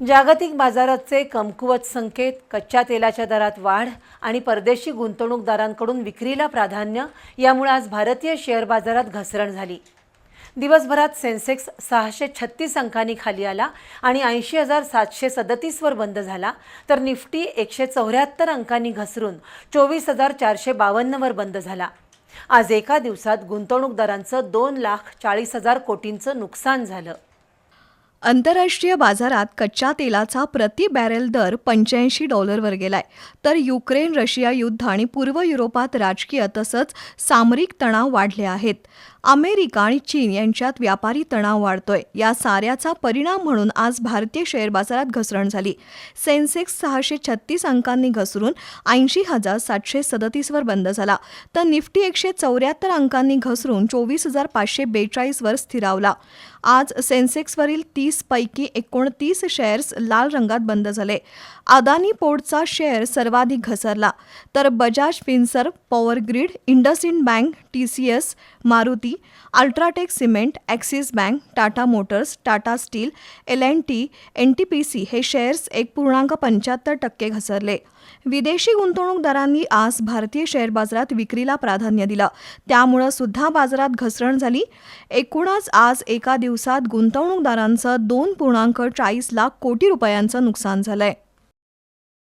जागतिक बाजाराचे कमकुवत संकेत कच्च्या तेलाच्या दरात वाढ आणि परदेशी गुंतवणूकदारांकडून विक्रीला प्राधान्य यामुळे आज भारतीय शेअर बाजारात घसरण झाली. दिवसभरात सेन्सेक्स सहाशे छत्तीस अंकांनी खाली आला आणि ऐंशी हजार सातशे सदतीसवर बंद झाला तर निफ्टी एकशे चौऱ्याहत्तर अंकांनी घसरून चोवीस हजार चारशे बावन्नवर बंद झाला. आज एका दिवसात गुंतवणूकदारांचं दोन लाख चाळीस हजार कोटींचं नुकसान झालं. आंतरराष्ट्रीय बाजारात कच्च्या तेलाचा प्रति बॅरेल दर पंच्याऐंशी डॉलरवर गेलाय. तर युक्रेन रशिया युद्ध आणि पूर्व युरोपात राजकीय तसंच सामरिक तणाव वाढले आहेत. अमेरिका आणि चीन यांच्यात व्यापारी तणाव वाढतोय. या साऱ्याचा परिणाम म्हणून आज भारतीय शेअर बाजारात घसरण झाली. सेन्सेक्स सहाशे छत्तीस अंकांनी घसरून ऐंशी हजार सातशे सदतीसवर बंद झाला. तर निफ्टी एकशे चौऱ्याहत्तर अंकांनी घसरून चोवीस हजार पाचशे बेचाळीसवर स्थिरावला. आज सेन्सेक्सवरील तीस पैकी एकोणतीस शेअर्स लाल रंगात बंद झाले. अदानी पोर्टचा शेअर सर्वाधिक घसरला. तर Bajaj Finserv power grid IndusInd bank T C S Maruti UltraTech cement Axis bank Tata motors Tata steel L and T N T P C हे शेअर्स एक पूर्णांक पंच्याहत्तर टक्के घसरले. विदेशी गुंतवणूकदारांनी आज भारतीय शेअर बाजारात विक्रीला प्राधान्य दिलं. त्यामुळं सुद्धा बाजारात घसरण झाली. एकूणच आज एका दिवसात गुंतवणूकदारांचं दोन पूर्णांक चाळीस लाख कोटी रुपयांचं नुकसान झालंय.